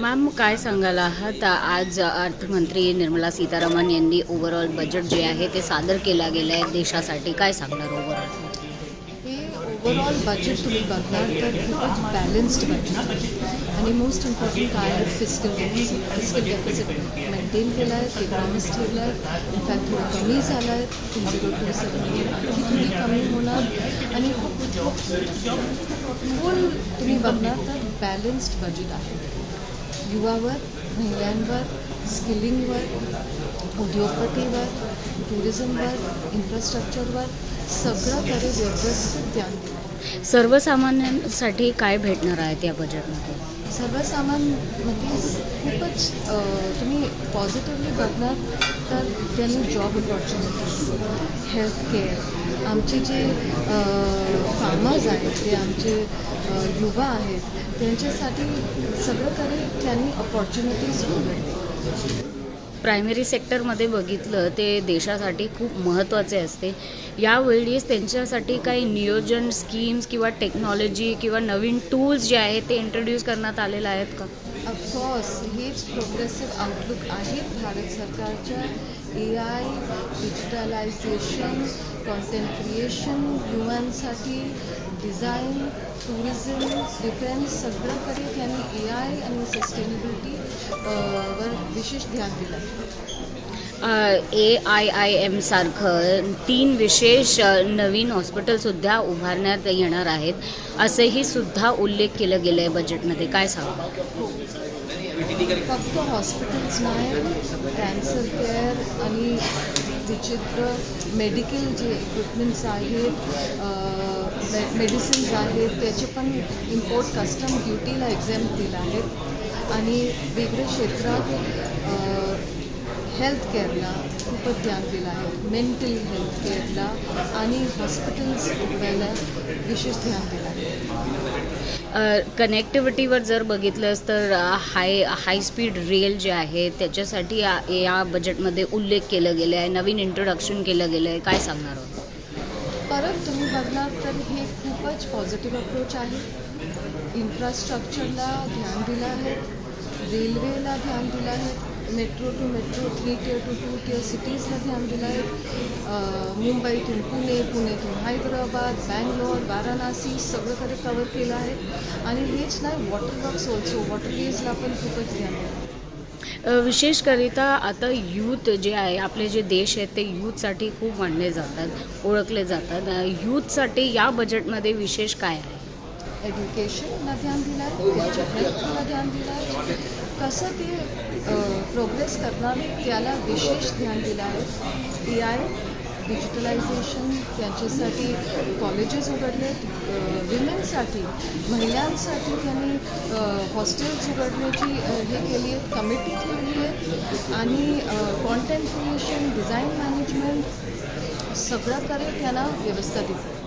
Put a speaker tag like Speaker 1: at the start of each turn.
Speaker 1: Ma'am काय सांगाल आहात? आज अर्थमंत्री निर्मला सीतारामन यांनी ओव्हरऑल बजेट जे आहे ते सादर केलं गेलं आहे देशासाठी. काय सांगणार ओव्हरऑल
Speaker 2: हे ओव्हरऑल बजेट तुम्ही बघणार तर खूपच बॅलन्स्ड बजेट आणि मोस्ट इम्पॉर्टंट काय आहे फिस्कल डेफिसिट डेफिसिट मेंटेन केला आहे ते प्रॉमिस ठेवलं आहे इनफॅक्ट थोडं कमी झालं आहे टू झिरो टू सेवन आणखी थोडी कमी होणार. आणि फुल तुम्ही बघणार तर बॅलन्स्ड बजेट आहे. युवावर महिलांवर स्किलिंगवर उद्योगपतीवर टुरिझमवर इन्फ्रास्ट्रक्चरवर सगळंकडे व्यवस्थित ध्यान दिलं
Speaker 1: सर्वसामान्यांसाठी काय भेटणार आहेत या बजेटमध्ये
Speaker 2: सर्वसामान्यमध्ये खूपच अ, तुम्ही पॉझिटिव्हली बघणार तर त्यांनी जॉब अपॉर्च्युनिटीज हेल्थ केअर आमचे जे फार्मर्स आहेत जे आमचे युवा आहेत त्यांच्यासाठी सगळंकडे त्यांनी अपॉर्च्युनिटीज उघडले
Speaker 1: प्रायमरी सेक्टरमध्ये बघितलं ते देशासाठी खूप महत्त्वाचे असते. यावेळीच त्यांच्यासाठी काही नियोजन स्कीम्स किंवा टेक्नॉलॉजी किंवा नवीन टूल्स जे आहेत ते इंट्रोड्यूस करण्यात आलेले आहेत का?
Speaker 2: ऑफकोर्स हेच प्रोग्रेसिव्ह आउटलुक आहे. भारत सरकारच्या A I digitalization content creation युवांसाठी design tourism defence सगळंकडे त्यांनी ए आय आणि सस्टेनेबिलिटी वर विशेष ध्यान दिलं.
Speaker 1: ए आय आय एम सारखं तीन विशेष नवीन हॉस्पिटलसुद्धा उभारण्यात येणार आहेत. असेही सुद्धा उल्लेख केलं गेलं आहे बजेटमध्ये काय सांगा
Speaker 2: फक्त हॉस्पिटल्स नाही कॅन्सर केअर आणि विचित्र मेडिकल जे इक्विपमेंट्स आहेत मे मेडिसिन्स आहेत त्याचे पण इम्पोर्ट कस्टम ड्युटीला एक्झाम दिला आहेत. आणि वेगळ्या क्षेत्रात हेल्थ केअरला खूपच ध्यान दिलं आहे मेंटल हेल्थ केअरला आणि हॉस्पिटल्स उघडायला विशेष ध्यान दिलं आहे.
Speaker 1: कनेक्टिव्हिटीवर जर बघितलंस तर हाय हाय स्पीड रेल जे आहे त्याच्यासाठी या या बजेटमध्ये उल्लेख केलं गेलं आहे नवीन इंट्रोडक्शन केलं गेलं आहे काय सांगणार आहोत?
Speaker 2: परत तुम्ही बघणार तर हे खूपच पॉझिटिव्ह अप्रोच आहे. इन्फ्रास्ट्रक्चरला ध्यान दिलं आहे. रेल्वेला ध्यान दिलं आहे. Metro to metro three tier two two tier सिटीजमध्ये ध्यान आहे मुंबईतून पुणे पुणेतून हैदराबाद बँगलोर वाराणसी सगळंकडे कवर केलं आहे. आणि हेच नाही वॉटर वर्क्स ऑल्सो वॉटर वेजला पण खूपच ध्यान आहे.
Speaker 1: विशेषकरिता आता यूथ जे आहे आपले जे देश आहेत ते यूथसाठी खूप मानले जातात ओळखले जातात. यूथसाठी या बजेटमध्ये विशेष काय आहे?
Speaker 2: एज्युकेशनला ध्यान दिलं आहे त्यांच्या हेल्थला ध्यान दिलं आहे कसं ते प्रोग्रेस करणार त्याला विशेष ध्यान दिलं आहे ए आय डिजिटलायझेशन त्यांच्यासाठी कॉलेजेस उघडलेत. विमेनसाठी महिलांसाठी त्यांनी हॉस्टेल्स उघडण्याची हे केली आहे कमिटी ठेवली आहे आणि कॉन्टेंट क्रिएशन डिझाईन मॅनेजमेंट सगळ्याकडे त्यांना व्यवस्था दिली